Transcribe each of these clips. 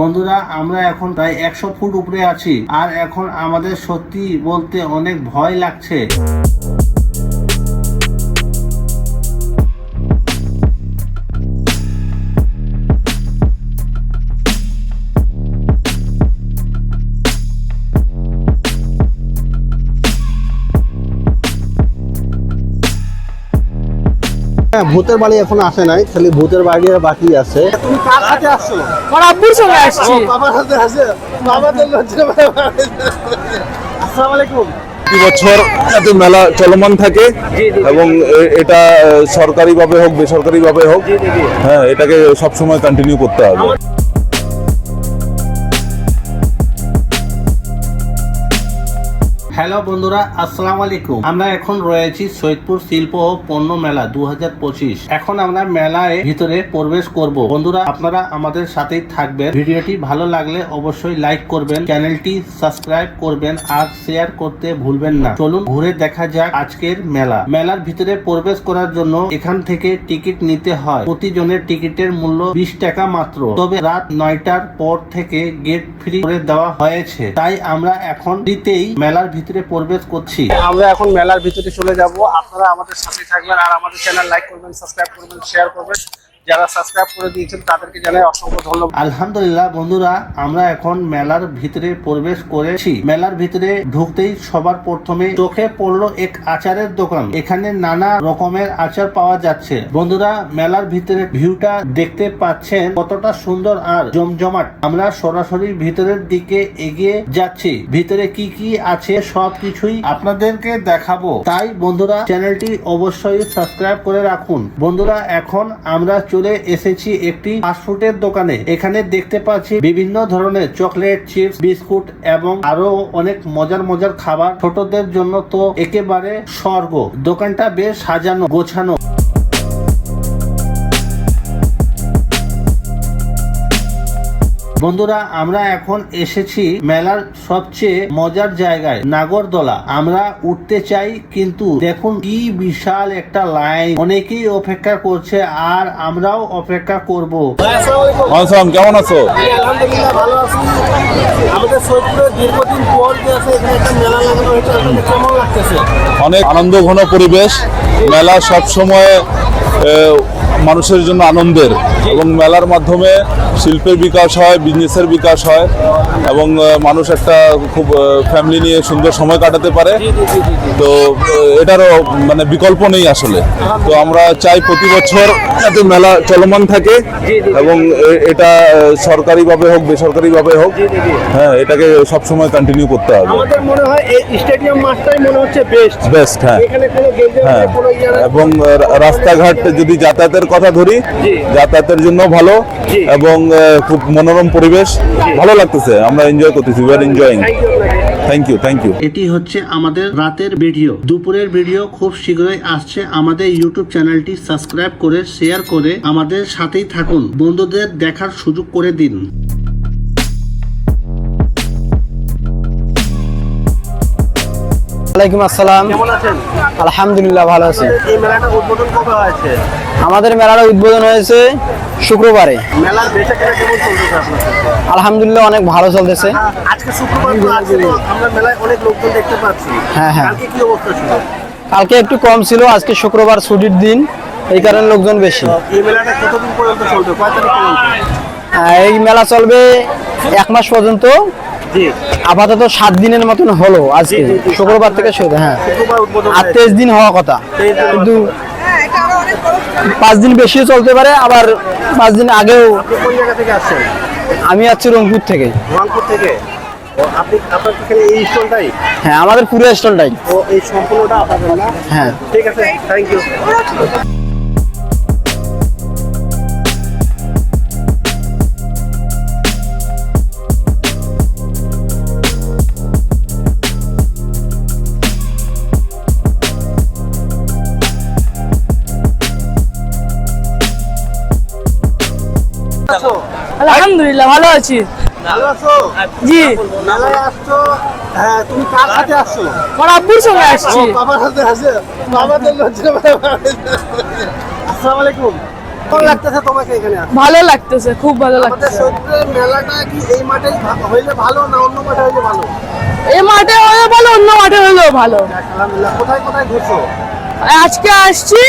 বন্ধুরা, আমরা এখন প্রায় একশো ফুট উপরে আছি, আর এখন আমাদের সত্যি বলতে অনেক ভয় লাগছে। হ্যাঁ ভূতের বাড়ি এখন আসে নাই খালি ভূতের বাড়ি আর বাকি আছে। তুমি কার সাথে আসছো? আমার আব্বুর সঙ্গে আসছি। বাবার সাথে আছে বাবাদের লজ্জা আসসালামু আলাইকুম। প্রতি বছর এত মেলা চলমান থাকে এবং এটা সরকারিভাবে হোক বেসরকারিভাবে হোক হ্যাঁ এটাকে সবসময় কন্টিনিউ করতে হবে। হ্যালো বন্ধুরা, আসসালামু আলাইকুম। আমরা এখন রয়েছি সৈয়দপুর শিল্প ও পণ্য মেলা দু হাজার পঁচিশ। এখন আমরা মেলায় ভিতরে প্রবেশ করব। বন্ধুরা, আপনারা আমাদের সাথেই থাকবেন। ভিডিওটি ভালো লাগলে অবশ্যই লাইক করবেন, চ্যানেলটি সাবস্ক্রাইব করবেন আর শেয়ার করতে ভুলবেন না। চলুন, ঘুরে দেখা যাক আজকের মেলা। মেলার ভিতরে প্রবেশ করার জন্য এখান থেকে টিকিট নিতে হয়। প্রতিজনের টিকিটের মূল্য বিশ টাকা মাত্র। তবে রাত নয়টার পর থেকে গেট ফ্রি করে দেওয়া হয়েছে। তাই আমরা এখন ফ্রিতেই মেলার ভিতরে প্রবেশ করছি। আমরা এখন মেলার ভিতরে চলে যাব। আপনারা আমাদের সাথে থাকবেন আর আমাদের চ্যানেল লাইক করবেন সাবস্ক্রাইব করবেন শেয়ার করবেন। যারা সাবস্ক্রাইব করে দিয়েছেন, তাদেরকে জানাই অসংখ্য ধন্যবাদ। আলহামদুলিল্লাহ, বন্ধুরা, আমরা এখন মেলার ভিতরে প্রবেশ করেছি। মেলার ভিতরে ঢুকতেই সবার প্রথমে চোখে পড়ল এক আচারের দোকান। এখানে নানা রকমের আচার পাওয়া যাচ্ছে। বন্ধুরা, মেলার ভিতরে ভিউটা দেখতে পাচ্ছেন কতটা সুন্দর আর জমজমাট। আমরা সরাসরি ভিতরের দিকে এগিয়ে যাচ্ছি। ভিতরে কি কি আছে সব কিছুই আপনাদেরকে দেখাবো। তাই, বন্ধুরা, চ্যানেলটি অবশ্যই সাবস্ক্রাইব করে রাখুন। বন্ধুরা, এখন আমরা চলে এসেছি একটি ফাস্টফুডের দোকানে। এখানে দেখতে পাচ্ছি বিভিন্ন ধরনের চকলেট চিপস বিস্কুট এবং আরও অনেক মজার মজার খাবার। ছোটদের জন্য তো একেবারে স্বর্গ। দোকানটা বেশ সাজানো, গোছানো। বন্ধুরা আমরা এখন এসেছি মেলার সবচেয়ে মজার জায়গায় নাগরদোলা। আমরা উঠতে চাই কিন্তু দেখুন কি বিশাল একটা লাইন। অনেকেই অপেক্ষা করছে আর আমরাও অপেক্ষা করব। মানসাম কেমন আছো? আলহামদুলিল্লাহ ভালো আছি। আমাদের সৈয়দপুরে দীর্ঘদিন পর যে আছে এখানে একটা মেলা লাগানো হয়েছে কেমন লাগতেছে? অনেক আনন্দ ঘন পরিবেশ। মেলা সব সময় মানুষের জন্য আনন্দের এবং মেলার মাধ্যমে শিল্পের বিকাশ হয় বিজনেসের বিকাশ হয় এবং মানুষ একটা খুব ফ্যামিলি নিয়ে সুন্দর সময় কাটাতে পারে। তো এটারও মানে বিকল্প নেই আসলে। তো আমরা চাই প্রতি বছর যাতে মেলা চলমান থাকে এবং এটা সরকারিভাবে হোক বেসরকারিভাবে হোক হ্যাঁ এটাকে সবসময় কন্টিনিউ করতে হবে। আমাদের মনে হয় এই স্টেডিয়াম মাঠটাই মনে হচ্ছে বেস্ট বেস্ট হ্যাঁ। এখানে কোনো গেঞ্জে হ্যাঁ। ইয়ে। এবং রাস্তাঘাট যদি যাতায়াতের কথা ধরি যাতায়াতের জন্য ভালো এবং খুব মনোরম পরিবেশ। ভালো লাগতেছে আমরা এনজয় করতেছি we are enjoying thank you thank you এটি হচ্ছে আমাদের রাতের ভিডিও দুপুরের ভিডিও খুব শীঘ্রই আসছে। আমাদের ইউটিউব চ্যানেলটি সাবস্ক্রাইব করে শেয়ার করে আমাদের সাথেই থাকুন। বন্ধুদের দেখার সুযোগ করে দিন। ওয়ালাইকুম আসসালাম। কেমন আছেন? আলহামদুলিল্লাহ ভালো আছি। এই মেলাটা উদ্বোধন কবে হয়েছে? আমাদের মেলাটা উদ্বোধন হয়েছে শুক্রবারে। মেলার কেমন চলতেছে আলহামদুলিল্লাহ অনেক ভালো চলতেছে। আজকে শুক্রবার তো আমরা মেলায় অনেক লোকজন দেখতে পাচ্ছি। হ্যাঁ, হ্যাঁ। কালকে কি অবস্থা ছিল? কালকে একটু কম ছিল আজকে শুক্রবার ছুটির দিন এই কারণে লোকজন বেশি। এই মেলাটা কতদিন পর্যন্ত চলবে? কয় তারিখ পর্যন্ত? এই মেলা চলবে এক মাস পর্যন্ত। আপাতত সাত দিনের মতন হলো আজকে। শুক্রবার থেকে শুরু হ্যাঁ। আর তেইশ দিন হওয়া কথা। কিন্তু পাঁচ দিন বেশিও চলতে পারে আবার পাঁচ দিন আগেও আমি আছি রংপুর থেকে। রংপুর থেকে? আপনি আপনার এই স্টলটাই? হ্যাঁ আমাদের পুরো স্টলটাই। ও এই সম্পূর্ণটা আপনাদের হ্যাঁ। ঠিক আছে থ্যাংক ইউ আলহামদুলিল্লাহ ভালো আছি। জি। আসছো? হ্যাঁ তুমি কার সাথে আসছো? আমার আব্বুর সঙ্গে আসছি। বাবার সাথে আছে বাবাদের লজ্জা আসসালামু আলাইকুম। লাগতেছে তোমাকে এখানে আসতে? ভালো লাগতেছে খুব ভালো লাগতেছে। মেলাটা কি এই মাঠেই ভা- হইলে ভালো না অন্য মাঠে হইলে ভালো? এই মাঠে ভালো অন্য মাঠে হলেও ভালো। কোথায় কোথায় ঘুরছো? আজকে আসছি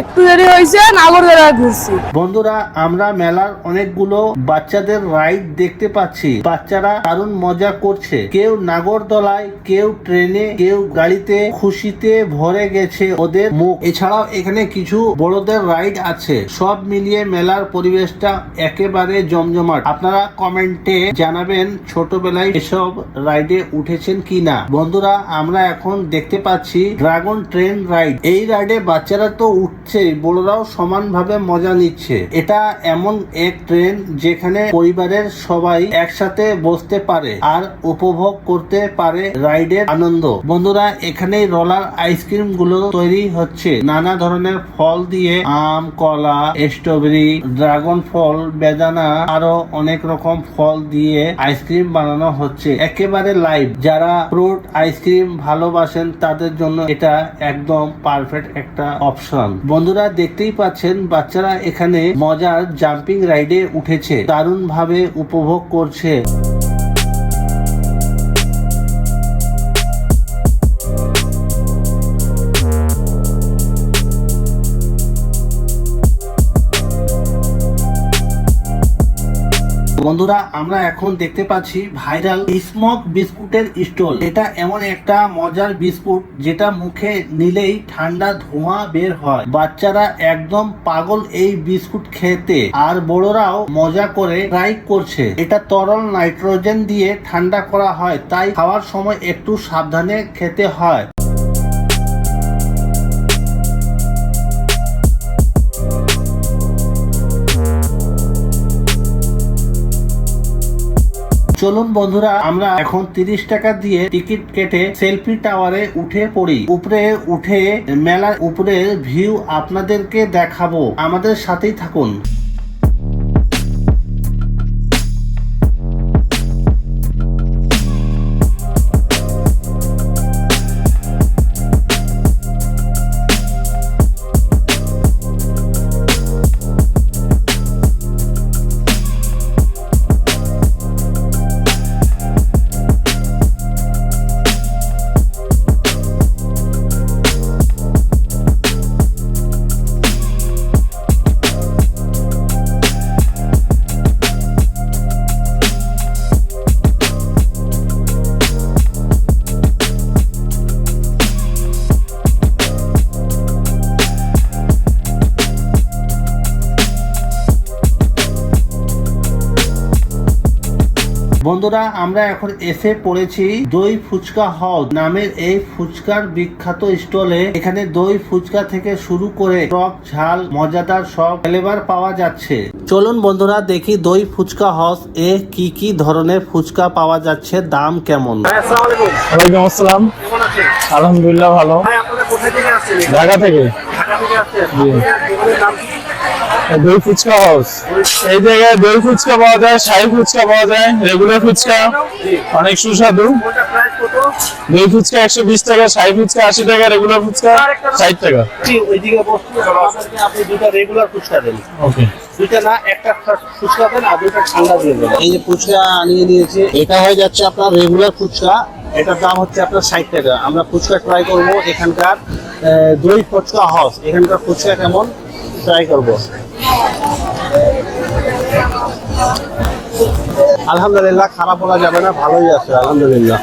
একটু দেরি হয়েছে নাগরদোলা ঘুরছি। বন্ধুরা, আমরা মেলার অনেকগুলো বাচ্চাদের রাইড দেখতে পাচ্ছি। বাচ্চারা দারুণ মজা করছে। কেউ নাগরদোলায়, কেউ ট্রেনে, কেউ গাড়িতে খুশিতে ভরে গেছে ওদের মুখ। এছাড়াও এখানে কিছু বড়দের রাইড আছে। সব মিলিয়ে মেলার পরিবেশটা একেবারে জমজমাট। আপনারা কমেন্টে জানাবেন, ছোটবেলায় এসব রাইডে উঠেছেন কি না বন্ধুরা, আমরা এখন দেখতে পাচ্ছি ড্রাগন ট্রেন রাইড এই রাইডে বাচ্চারা তো উঠছে বড়রাও সমানভাবে মজা নিচ্ছে। এটা এমন এক ট্রেন যেখানে পরিবারের সবাই একসাথে বসতে পারে আর উপভোগ করতে পারে রাইডের আনন্দ। বন্ধুরা এখানে রোলার আইসক্রিমগুলো তৈরি হচ্ছে। নানা ধরনের ফল দিয়ে আম, কলা, স্ট্রবেরি, ড্রাগন ফল, বেদানা, আরও অনেক রকম ফল দিয়ে আইসক্রিম বানানো হচ্ছে। একেবারে লাইভ। যারা ফ্রুট আইসক্রিম ভালোবাসেন, তাদের জন্য এটা একদম পারফেক্ট একটা অপশন। বন্ধুরা দেখতেই পাচ্ছেন বাচ্চারা এখানে মজার জাম্পিং রাইডে উঠেছে। দারুণ ভাবে উপভোগ করছে। বন্ধুরা, আমরা এখন দেখতে পাচ্ছি ভাইরাল স্মোক বিস্কুটের স্টল। এটা এমন একটা মজার বিস্কুট যেটা মুখে নিলেই ঠান্ডা ধোঁয়া বের হয়। বাচ্চারা একদম পাগল এই বিস্কুট খেতে। আর বড়রাও মজা করে ট্রাই করছে। এটা তরল নাইট্রোজেন দিয়ে ঠান্ডা করা হয়, তাই খাওয়ার সময় একটু সাবধানে খেতে হয়। চলুন বন্ধুরা, আমরা এখন তিরিশ টাকা দিয়ে টিকিট কেটে সেলফি টাওয়ারে উঠে পড়ি। উপরে উঠে, মেলার উপরে ভিউ আপনাদেরকে দেখাবো। আমাদের সাথেই থাকুন। বন্ধুরা আমরা এখন এসে পড়েছি দই ফুচকা হাউস নামের এই ফুচকার বিখ্যাত স্টলে। এখানে দই ফুচকা থেকে শুরু করে টক ঝাল মজাদার সব ফ্লেভার পাওয়া যাচ্ছে। চলুন বন্ধুরা দেখি দই ফুচকা হাউস এ কি কি ধরনের ফুচকা পাওয়া যাচ্ছে দাম কেমন? ভাই ওয়ালাইকুম আসসালাম। আলহামদুলিল্লাহ ভালো। ঢাকা থেকে। ঢাকা থেকে আসছেন? দই ফুচকা হাউস এই জায়গায় দই ফুচকা পাওয়া যায় শাহী ফুচকা পাওয়া যায় রেগুলার ফুচকা অনেক সুস্বাদু। দই ফুচকা একশো বিশ টাকা শাহী ফুচকা আশি টাকা রেগুলার ফুচকা ষাট টাকা। রেগুলার ফুচকা দেন। ওকে দুইটা না একটা ফুচকা দেন আর দুইটা ঠান্ডা দিয়ে দেন। এই যে ফুচকা আনিয়ে দিয়েছি এটা হয়ে যাচ্ছে আপনার রেগুলার ফুচকা। এটার দাম হচ্ছে আপনার ষাট টাকা। আমরা ফুচকা ট্রাই করব এখানকার আহ, দই ফুচকা হাউস এখানকার ফুচকা কেমন? ট্রাই করব। আলহামদুলিল্লাহ, খারাপ বলা যাবে না, ভালোই আছে, আলহামদুলিল্লাহ।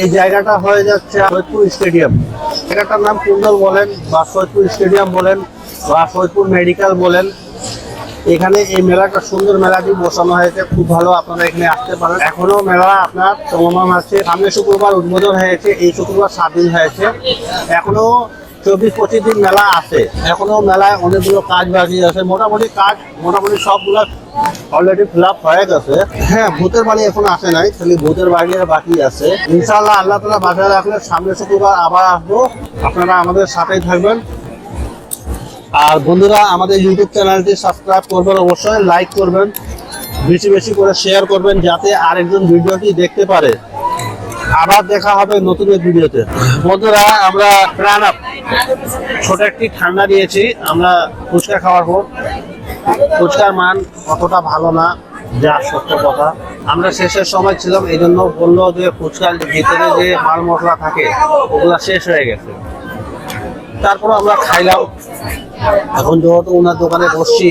এই জায়গাটা হয়ে যাচ্ছে সৈয়দপুর স্টেডিয়াম। জায়গাটার নাম কুন্দল বলেন বা সৈয়দপুর স্টেডিয়াম বলেন বা সৈয়দপুর মেডিকেল বলেন। এখানে এই মেলাটা, সুন্দর মেলাটি বসানো হয়েছে, খুব ভালো আপনারা এখানে আসতে পারেন। এখনও মেলা আপনার চলমান আছে। সামনে শুক্রবার উদ্বোধন হয়েছে, এই শুক্রবার সাত দিন হয়েছে। এখনও চব্বিশ পঁচিশ দিন মেলা আছে। এখনও মেলায় অনেকগুলো কাজ বাকি আছে। মোটামুটি কাজ, মোটামুটি সবগুলো অলরেডি ফিল আপ হয়ে গেছে। হ্যাঁ ভূতের বাড়ি এখন আসে নাই, খালি ভূতের বাড়ি বাকি আছে। ইনশাল্লাহ আল্লাহ তালা বাসায় রাখলে সামনে শুক্রবার আবার আসব। আপনারা আমাদের সাথেই থাকবেন। আর বন্ধুরা, আমাদের ইউটিউব চ্যানেলটি সাবস্ক্রাইব করবেন অবশ্যই লাইক করবেন, বেশি বেশি করে শেয়ার করবেন, যাতে আরেকজন ভিডিওটি দেখতে পারে। আবার দেখা হবে নতুন ভিডিওতে। বন্ধুরা, আমরা প্রাণ আপ। ছোট একটি ঠান্ডা দিয়েছি, আমরা ফুচকা খাওয়ার পর ফুচকার মান অতটা ভালো না, যা সত্য কথা। আমরা শেষের সময় ছিলাম এই জন্য বলল যে ফুচকার ভিতরে যে মাল মশলা থাকে, ওগুলা শেষ হয়ে গেছে। তারপর আমরা খাইলাম। এখন যেহেতু ওনার দোকানে বসছি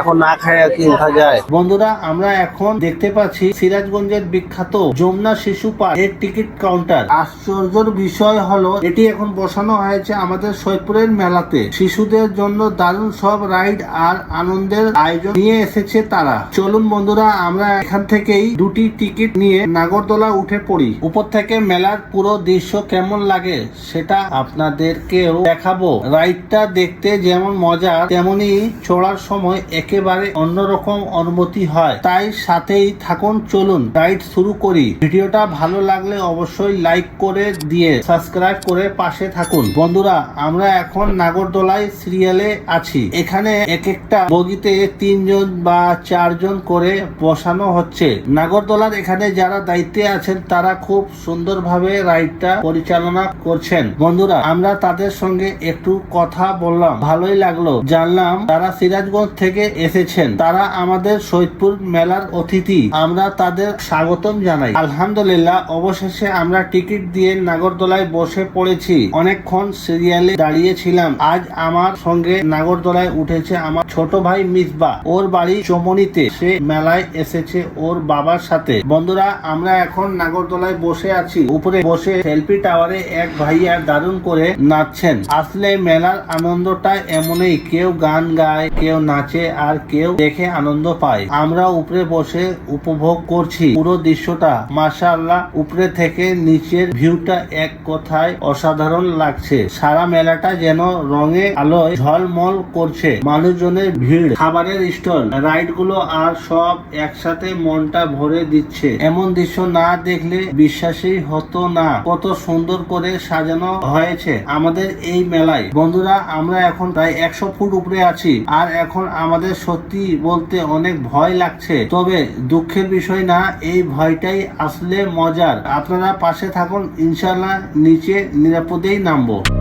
এখন না আর কি উঠা যায়। বন্ধুরা, আমরা এখন দেখতে পাচ্ছি সিরাজগঞ্জের বিখ্যাত যমুনা শিশু পার্কের টিকিট কাউন্টার। আশ্চর্যের বিষয় হলো, এটি এখন বসানো হয়েছে আমাদের সৈয়দপুরের মেলাতে। শিশুদের জন্য দারুণ সব রাইড আর আনন্দের আয়োজন নিয়ে এসেছে তারা। চলুন বন্ধুরা, আমরা এখান থেকেই দুটি টিকিট নিয়ে নাগরদোলা উঠে পড়ি। উপর থেকে মেলার পুরো দৃশ্য কেমন লাগে সেটা আপনাদেরকেও দেখাবো। রাইডটা দেখতে যেমন মজা তেমনি চড়ার সময় একেবারে অন্যরকম অনুমতি হয়। তাই সাথেই থাকুন, চলুন, রাইড শুরু করি। ভিডিওটা ভালো লাগলে অবশ্যই লাইক করে দিয়ে সাবস্ক্রাইব করে পাশে থাকুন। বন্ধুরা, আমরা এখন নাগরদোলায় সিরিয়ালে আছি। এখানে এক একটা বগিতে তিনজন বা চারজন করে বসানো হচ্ছে। নাগরদোলার এখানে যারা দায়িত্বে আছেন, তারা খুব সুন্দরভাবে রাইডটা পরিচালনা করছেন। বন্ধুরা, আমরা তাদের সঙ্গে একটু কথা বললাম। ভালোই লাগল। জানলাম তারা সিরাজগঞ্জ থেকে এসেছেন। তারা আমাদের সৈয়দপুর মেলার অতিথি। আমরা তাদের স্বাগতম জানাই। আলহামদুলিল্লাহ, অবশেষে আমরা টিকিট দিয়ে নাগরদোলায় বসে পড়েছি। অনেকক্ষণ সিরিয়ালে দাঁড়িয়েছিলাম। আজ আমার সঙ্গে নাগরদোলায় উঠেছে আমার ছোট ভাই মিসবা। ওর বাড়ি চমনিতে। সে মেলায় এসেছে ওর বাবার সাথে। বন্ধুরা, আমরা এখন নাগরদোলায় বসে আছি। উপরে বসে সেলফি টাওয়ারে এক ভাইয়া দারুণ করে নাচছেন। আসলে মেলার আনন্দটা এমনই। কেউ গান গায়, কেউ নাচে। আর কেউ দেখে আনন্দ পায়। আমরা উপরে বসে উপভোগ করছি। পুরো দৃশ্যটা, মাশাআল্লাহ, উপরে থেকে নিচের ভিউটা এক কথায় অসাধারণ লাগছে। সারা মেলাটা যেন রঙে আলোয় ঝলমল করছে। মানুষজনের ভিড়, খাবারের স্টল রাইডগুলো আর সব একসাথে মনটা ভরে দিচ্ছে। এমন দৃশ্য না দেখলে বিশ্বাসই হতো না। কত সুন্দর করে সাজানো হয়েছে আমাদের এই মেলায়। বন্ধুরা, আমরা এখন প্রায় একশো ফুট উপরে আছি। আর এখন আমাদের সত্যি বলতে অনেক ভয় লাগছে। তবে দুঃখের বিষয় না, এই ভয়টাই আসলে মজার। আপনারা পাশে থাকুন ইনশাল্লাহ নিচে নিরাপদেই নামবো।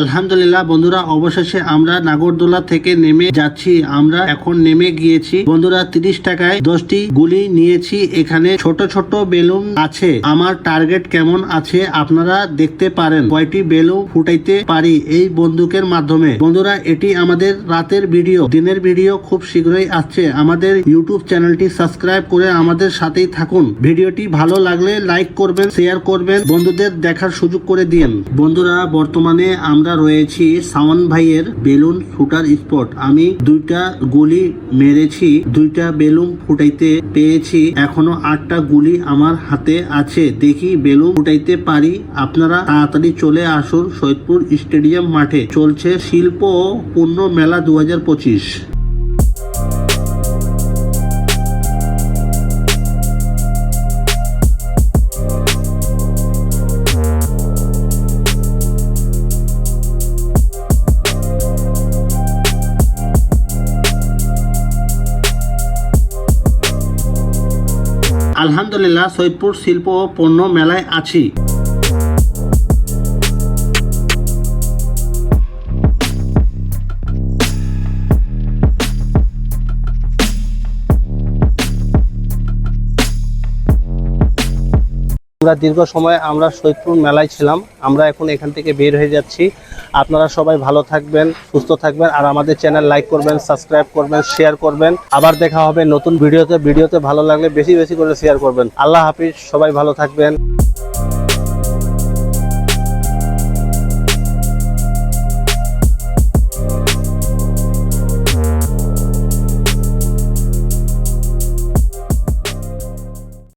আলহামদুলিল্লাহ, বন্ধুরা, অবশেষে আমরা নাগরদোলা থেকে নেমে যাচ্ছি। আমরা এখন নেমে গিয়েছি। বন্ধুরা, তিরিশ টাকায় দশটি গুলি নিয়েছি। এখানে ছোট ছোট বেলুন আছে। আমার টার্গেট কেমন আছে আপনারা দেখতে পারেন। কয়টি বেলুন ফুটাইতে পারি এই বন্দুকের মাধ্যমে? বন্ধুরা, এটি আমাদের রাতের ভিডিও। দিনের ভিডিও খুব শীঘ্রই আসছে। আমাদের ইউটিউব চ্যানেলটি সাবস্ক্রাইব করে আমাদের সাথেই থাকুন। ভিডিওটি ভালো লাগলে লাইক করবেন, শেয়ার করবেন। বন্ধুদের দেখার সুযোগ করে দিন। বন্ধুরা, বর্তমানে আমরা রয়েছি সাওয়ান ভাইয়ের বেলুন ফুটার স্পট। আমি দুইটা গুলি মেরেছি, দুইটা বেলুন ফুটাইতে পেয়েছি এখনও আটটা গুলি আমার হাতে আছে। দেখি বেলুন ফুটাইতে পারি? আপনারা তাড়াতাড়ি চলে আসুন সৈয়দপুর স্টেডিয়াম মাঠে। চলছে শিল্প পূর্ণ মেলা দু হাজার পঁচিশ। আলহামদুলিল্লাহ সৈয়দপুর শিল্প ও পণ্য মেলায় আছি। আমরা দীর্ঘ সময় আমরা শৈতপুর মেলায় ছিলাম। আমরা এখন এখান থেকে বের হয়ে যাচ্ছি। আপনারা সবাই ভালো থাকবেন, সুস্থ থাকবেন, আর আমাদের চ্যানেল লাইক করবেন, সাবস্ক্রাইব করবেন, শেয়ার করবেন। আবার দেখা হবে নতুন ভিডিওতে। ভিডিওতে ভালো লাগলে বেশি বেশি করে শেয়ার করবেন। আল্লাহ হাফিজ, সবাই ভালো থাকবেন।